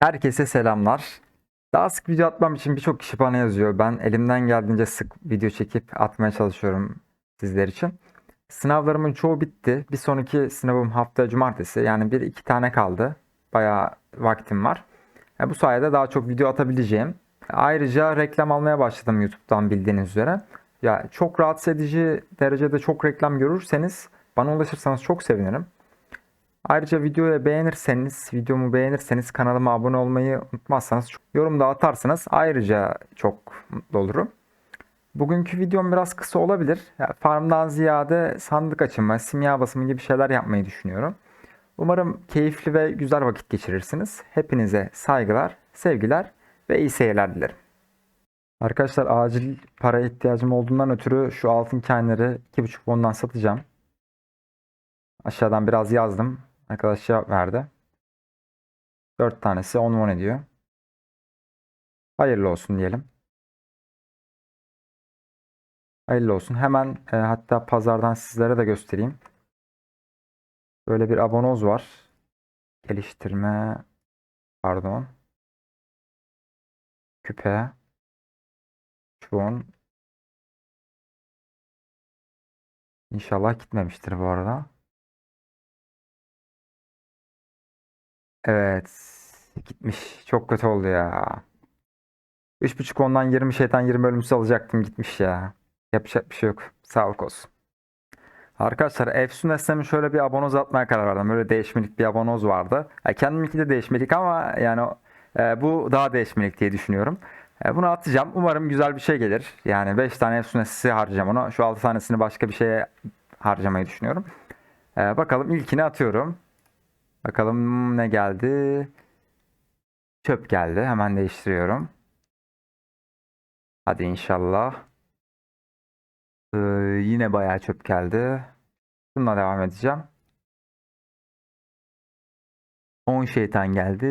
Herkese selamlar. Daha sık video atmam için birçok kişi bana yazıyor. Ben elimden geldiğince sık video çekip atmaya çalışıyorum sizler için. Sınavlarımın çoğu bitti. Bir sonraki sınavım hafta cumartesi. Yani bir iki tane kaldı. Bayağı vaktim var. E, bu sayede daha çok video atabileceğim. Ayrıca reklam almaya başladım YouTube'dan bildiğiniz üzere. Ya çok rahatsız edici derecede çok reklam görürseniz bana ulaşırsanız çok sevinirim. Ayrıca videoyu beğenirseniz, videomu beğenirseniz kanalıma abone olmayı unutmazsanız, yorum da atarsanız ayrıca çok mutlu olurum. Bugünkü videom biraz kısa olabilir. Ya, farmdan ziyade sandık açımı, simya basımı gibi şeyler yapmayı düşünüyorum. Umarım keyifli ve güzel vakit geçirirsiniz. Hepinize saygılar, sevgiler ve iyi seyirler dilerim. Arkadaşlar acil para ihtiyacım olduğundan ötürü şu altın coinleri 2.5 fondan satacağım. Aşağıdan biraz yazdım. Arkadaş cevap verdi. 4 tanesi 10 won ediyor. Hayırlı olsun diyelim. Hayırlı olsun. Hemen e, hatta pazardan sizlere de göstereyim. Böyle bir abonoz var. Geliştirme pardon. Küpe. Çuğun. İnşallah gitmemiştir bu arada. Evet. Gitmiş. Çok kötü oldu ya. 3.5 ondan 20 şeytan 20 ölümsüz alacaktım gitmiş ya. Yapacak bir şey yok. Sağlık olsun. Arkadaşlar Efsun Eslem'in şöyle bir abonoz atmaya karar verdim. Böyle değişmelik bir abonoz vardı. Ya kendiminki de değişmelik ama yani e, bu daha değişmelik diye düşünüyorum. E, bunu atacağım. Umarım güzel bir şey gelir. Yani 5 tane Efsun Eslem'i harcayacağım onu. Şu 6 tanesini başka bir şeye harcamayı düşünüyorum. E, bakalım ilkini atıyorum. Bakalım ne geldi? Çöp geldi. Hemen değiştiriyorum. Hadi inşallah. Ee, yine bayağı çöp geldi. Bununla devam edeceğim. 10 şeytan geldi.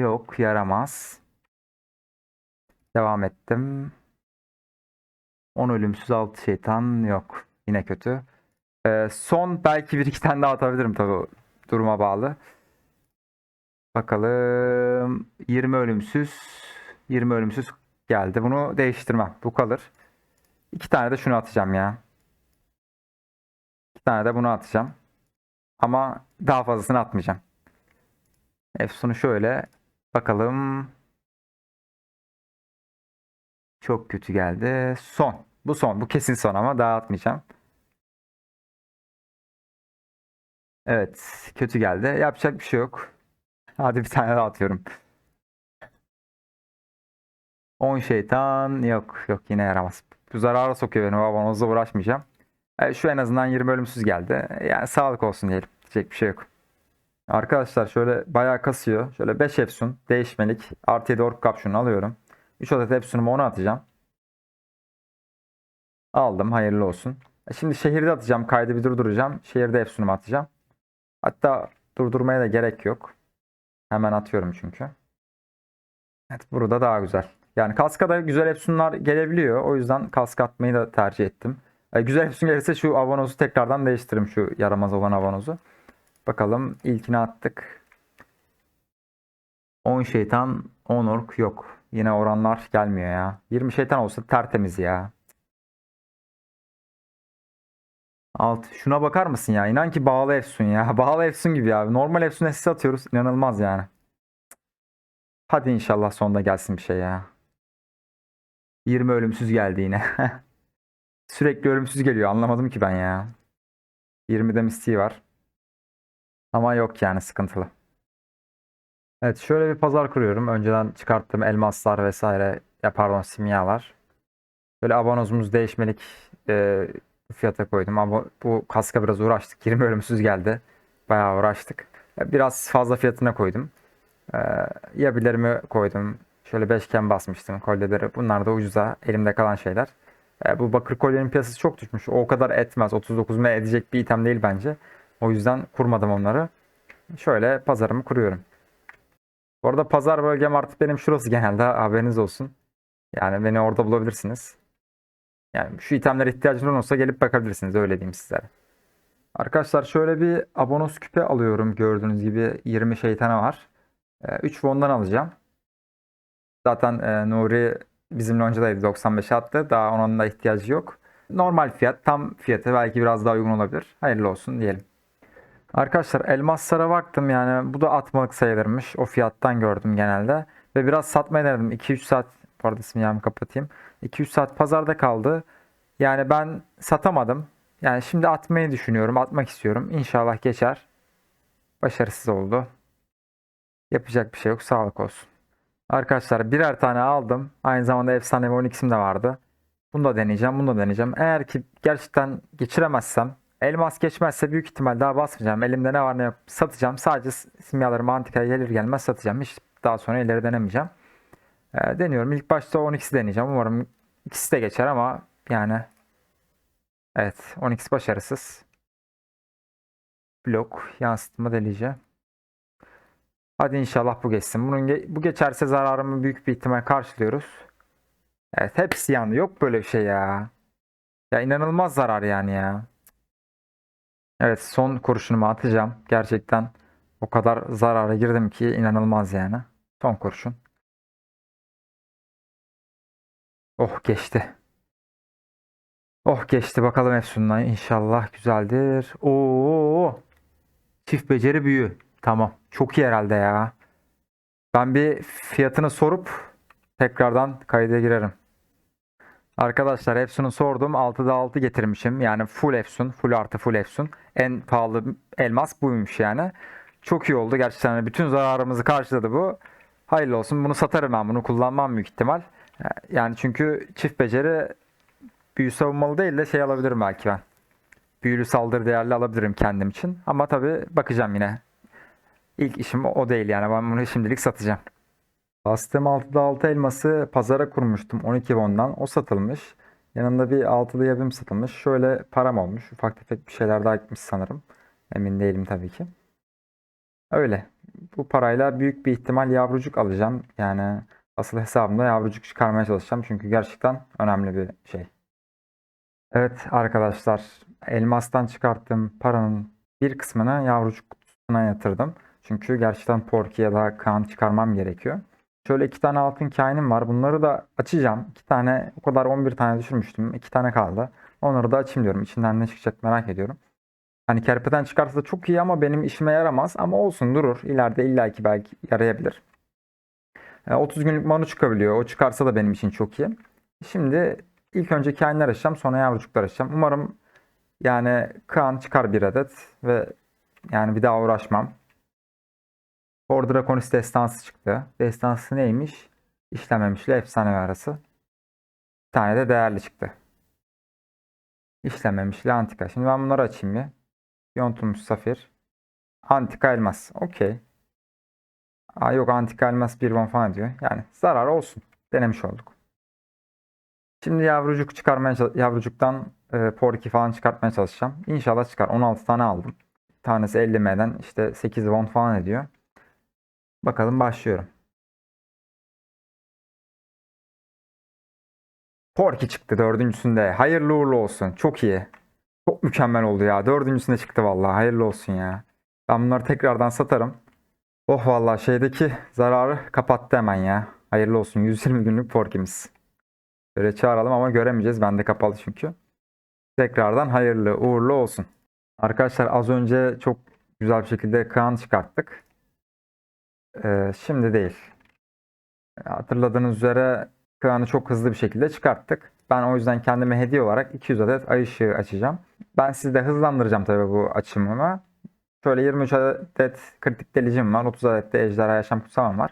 Yok yaramaz. Devam ettim. 10 ölümsüz 6 şeytan yok. Yine kötü. Ee, son belki bir iki tane daha atabilirim tabii duruma bağlı. Bakalım 20 ölümsüz 20 ölümsüz geldi. Bunu değiştirmem. Bu kalır. İki tane de şunu atacağım ya. İki tane de bunu atacağım. Ama daha fazlasını atmayacağım. Efsun'u şöyle bakalım. Çok kötü geldi. Son. Bu son. Bu kesin son ama daha atmayacağım. Evet. Kötü geldi. Yapacak bir şey yok. Hadi bir tane daha atıyorum. 10 şeytan yok yok yine yaramaz. Bu zarara sokuyor beni babanozla uğraşmayacağım. E, şu en azından 20 ölümsüz geldi. Yani sağlık olsun diyelim. Diyecek bir şey yok. Arkadaşlar şöyle bayağı kasıyor. Şöyle 5 Efsun değişmelik. Artı 7 ork kapşonu alıyorum. 3 adet Efsun'umu onu atacağım. Aldım hayırlı olsun. E, şimdi şehirde atacağım. Kaydı bir durduracağım. Şehirde Efsun'umu atacağım. Hatta durdurmaya da gerek yok. Hemen atıyorum çünkü. Evet burada daha güzel. Yani kaskada güzel Epson'lar gelebiliyor. O yüzden kask atmayı da tercih ettim. E, güzel Epson gelirse şu avanozu tekrardan değiştiririm. Şu yaramaz olan avanozu. Bakalım ilkini attık. 10 şeytan 10 ork yok. Yine oranlar gelmiyor ya. 20 şeytan olsa tertemiz ya. Alt. Şuna bakar mısın ya? İnan ki bağlı Efsun ya. Bağlı Efsun gibi ya. Normal Efsun SS atıyoruz. İnanılmaz yani. Hadi inşallah sonunda gelsin bir şey ya. 20 ölümsüz geldi yine. Sürekli ölümsüz geliyor. Anlamadım ki ben ya. 20'de mistiği var. Ama yok yani sıkıntılı. Evet şöyle bir pazar kuruyorum. Önceden çıkarttığım elmaslar vesaire ya pardon simyalar. Böyle abanozumuz değişmelik e, fiyata koydum ama bu kaska biraz uğraştık. 20 ölümsüz geldi. Bayağı uğraştık. Biraz fazla fiyatına koydum. Ee, yabilerimi koydum. Şöyle beşgen basmıştım kolyeleri. Bunlar da ucuza elimde kalan şeyler. Ee, bu bakır kolyenin piyasası çok düşmüş. O kadar etmez. 39 M edecek bir item değil bence. O yüzden kurmadım onları. Şöyle pazarımı kuruyorum. Bu arada pazar bölgem artık benim şurası genelde haberiniz olsun. Yani beni orada bulabilirsiniz. Yani şu itemlere ihtiyacınız olursa gelip bakabilirsiniz öyle diyeyim sizlere. Arkadaşlar şöyle bir abonos küpe alıyorum gördüğünüz gibi 20 şeytana var. 3 won'dan alacağım. Zaten e, Nuri bizim loncadaydı 95 attı. Daha onun da ihtiyacı yok. Normal fiyat tam fiyatı belki biraz daha uygun olabilir. Hayırlı olsun diyelim. Arkadaşlar elmaslara baktım yani bu da atmalık sayılırmış. O fiyattan gördüm genelde. Ve biraz satmaya denedim. 2-3 saat bu arada simyamı kapatayım. 2-3 saat pazarda kaldı. Yani ben satamadım. Yani şimdi atmayı düşünüyorum. Atmak istiyorum. İnşallah geçer. Başarısız oldu. Yapacak bir şey yok. Sağlık olsun. Arkadaşlar birer tane aldım. Aynı zamanda efsane 12'sim de vardı. Bunu da deneyeceğim. Bunu da deneyeceğim. Eğer ki gerçekten geçiremezsem elmas geçmezse büyük ihtimal daha basmayacağım. Elimde ne var ne yok satacağım. Sadece simyalarımı antikaya gelir gelmez satacağım. Hiç daha sonra ileri denemeyeceğim. Ee, deniyorum. İlk başta 12'si deneyeceğim. Umarım ikisi de geçer ama yani evet 12'si başarısız. Blok yansıtma delici. Hadi inşallah bu geçsin. Bunun ge- bu geçerse zararımı büyük bir ihtimal karşılıyoruz. Evet hepsi yandı. Yok böyle bir şey ya. Ya inanılmaz zarar yani ya. Evet son kurşunumu atacağım. Gerçekten o kadar zarara girdim ki inanılmaz yani. Son kurşun. Oh geçti. Oh geçti bakalım Efsun'dan inşallah güzeldir. Oo çift beceri büyü. Tamam çok iyi herhalde ya. Ben bir fiyatını sorup tekrardan kayda girerim. Arkadaşlar Efsun'u sordum. 6'da 6 getirmişim. Yani full Efsun. Full artı full Efsun. En pahalı elmas buymuş yani. Çok iyi oldu. Gerçekten hani bütün zararımızı karşıladı bu. Hayırlı olsun. Bunu satarım ben. Bunu kullanmam büyük ihtimal. Yani çünkü çift beceri büyü savunmalı değil de şey alabilirim belki ben. Büyülü saldırı değerli alabilirim kendim için. Ama tabii bakacağım yine. İlk işim o değil yani. Ben bunu şimdilik satacağım. Bastığım 6'da 6 elması pazara kurmuştum 12 won'dan. O satılmış. Yanında bir altılı yapım satılmış. Şöyle param olmuş. Ufak tefek bir şeyler daha gitmiş sanırım. Emin değilim tabii ki. Öyle. Bu parayla büyük bir ihtimal yavrucuk alacağım. Yani asıl hesabımda yavrucuk çıkarmaya çalışacağım. Çünkü gerçekten önemli bir şey. Evet arkadaşlar. Elmastan çıkarttığım paranın bir kısmını yavrucuk kutusuna yatırdım. Çünkü gerçekten Porky ya da Kaan çıkarmam gerekiyor. Şöyle iki tane altın kainim var. Bunları da açacağım. İki tane o kadar 11 tane düşürmüştüm. İki tane kaldı. Onları da açayım diyorum. İçinden ne çıkacak merak ediyorum. Hani kerpeten çıkarsa da çok iyi ama benim işime yaramaz. Ama olsun durur. İleride illaki belki yarayabilir. E, 30 günlük manu çıkabiliyor. O çıkarsa da benim için çok iyi. Şimdi ilk önce kainler açacağım. Sonra yavrucuklar açacağım. Umarım yani Kaan çıkar bir adet. Ve yani bir daha uğraşmam. Hor Draconis destansı çıktı. Destansı neymiş? İşlememişle efsane arası. Bir tane de değerli çıktı. İşlememişle antika. Şimdi ben bunları açayım bir. Yontulmuş safir. Antika elmas. Okey. Aa, yok antika elmas bir won falan diyor. Yani zarar olsun. Denemiş olduk. Şimdi yavrucuk çıkarmaya yavrucuktan e, Porky falan çıkartmaya çalışacağım. İnşallah çıkar. 16 tane aldım. Tanesi 50 M'den işte 8 won falan ediyor. Bakalım başlıyorum. Porky çıktı dördüncüsünde. Hayırlı uğurlu olsun. Çok iyi. Çok mükemmel oldu ya. Dördüncüsünde çıktı vallahi. Hayırlı olsun ya. Ben bunları tekrardan satarım. Oh vallahi şeydeki zararı kapattı hemen ya. Hayırlı olsun. 120 günlük Porky'miz. Böyle çağıralım ama göremeyeceğiz. Bende kapalı çünkü. Tekrardan hayırlı uğurlu olsun. Arkadaşlar az önce çok güzel bir şekilde Kaan çıkarttık. Ee, şimdi değil. Hatırladığınız üzere Kaan'ı çok hızlı bir şekilde çıkarttık. Ben o yüzden kendime hediye olarak 200 adet ay ışığı açacağım. Ben sizde hızlandıracağım tabii bu açımımı. Şöyle 23 adet kritik delicim var. 30 adet de ejderha yaşam kutsamam var.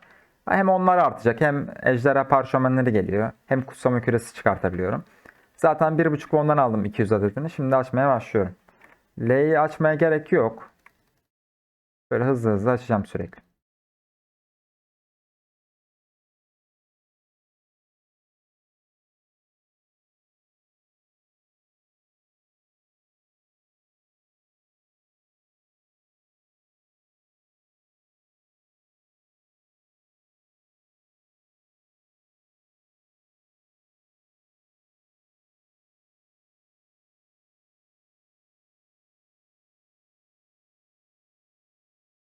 Hem onlar artacak hem ejderha parşömenleri geliyor. Hem kutsama küresi çıkartabiliyorum. Zaten 1.5 ondan aldım 200 adetini. Şimdi açmaya başlıyorum. L'yi açmaya gerek yok. Böyle hızlı hızlı açacağım sürekli.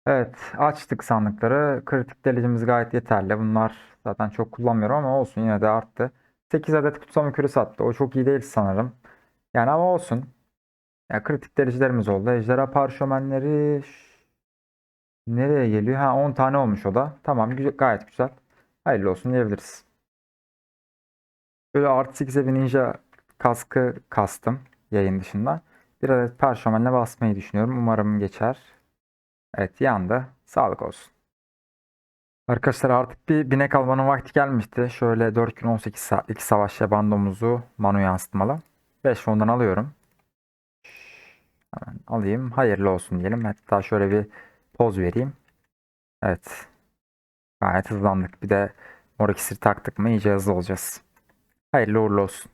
Evet, açtık sandıkları. Kritik delicimiz gayet yeterli. Bunlar zaten çok kullanmıyorum ama olsun yine de arttı. 8 adet kutsama küresi attı. O çok iyi değil sanırım. Yani ama olsun. Ya kritik delicilerimiz oldu. Ejderha parşömenleri nereye geliyor? Ha 10 tane olmuş o da. Tamam güzel, gayet güzel. Hayırlı olsun diyebiliriz. Böyle artı 8'e bir ninja kaskı kastım yayın dışında. Bir adet parşömenle basmayı düşünüyorum. Umarım geçer. Evet yandı. Sağlık olsun. Arkadaşlar artık bir binek almanın vakti gelmişti. Şöyle 4 gün 18 saatlik savaş bandomuzu manu yansıtmalı. 5 ondan alıyorum. Hemen alayım. Hayırlı olsun diyelim. Hatta şöyle bir poz vereyim. Evet. Gayet hızlandık. Bir de mor iksir taktık mı iyice hızlı olacağız. Hayırlı uğurlu olsun.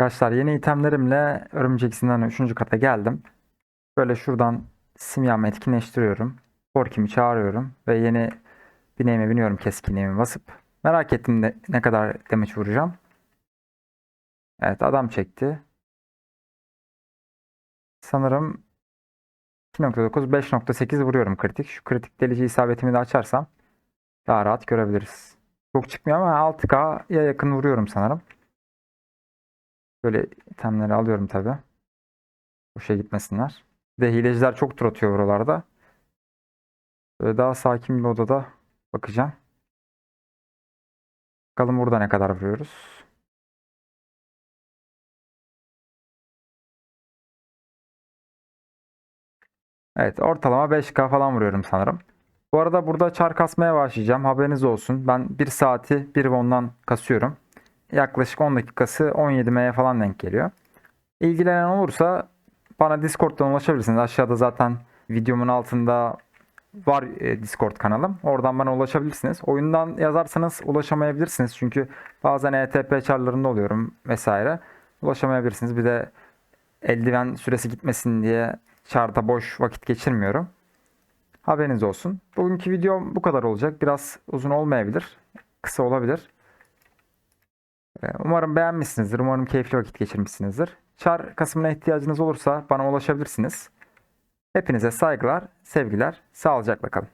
Arkadaşlar yeni itemlerimle örümcek izinden 3. kata geldim. Böyle şuradan simyamı etkinleştiriyorum. Porkimi çağırıyorum ve yeni bineğime biniyorum keskinliğimi basıp. Merak ettim de ne kadar damage vuracağım. Evet adam çekti. Sanırım 2.9 5.8 vuruyorum kritik. Şu kritik delici isabetimi de açarsam daha rahat görebiliriz. Çok çıkmıyor ama 6K'ya yakın vuruyorum sanırım. Böyle itemleri alıyorum tabi. Boşa gitmesinler. De hileciler çok tur atıyor buralarda. Böyle daha sakin bir odada bakacağım. Bakalım burada ne kadar vuruyoruz. Evet ortalama 5K falan vuruyorum sanırım. Bu arada burada çar kasmaya başlayacağım. Haberiniz olsun. Ben 1 saati 1 won'dan kasıyorum. Yaklaşık 10 dakikası 17M'ye falan denk geliyor. İlgilenen olursa bana Discord'dan ulaşabilirsiniz. Aşağıda zaten videomun altında var e, Discord kanalım. Oradan bana ulaşabilirsiniz. Oyundan yazarsanız ulaşamayabilirsiniz. Çünkü bazen ETP çarlarında oluyorum vesaire. Ulaşamayabilirsiniz. Bir de eldiven süresi gitmesin diye çarda boş vakit geçirmiyorum. Haberiniz olsun. Bugünkü videom bu kadar olacak. Biraz uzun olmayabilir. Kısa olabilir. Ee, Umarım beğenmişsinizdir. Umarım keyifli vakit geçirmişsinizdir. Çar kasımına ihtiyacınız olursa bana ulaşabilirsiniz. Hepinize saygılar, sevgiler, sağlıcakla kalın.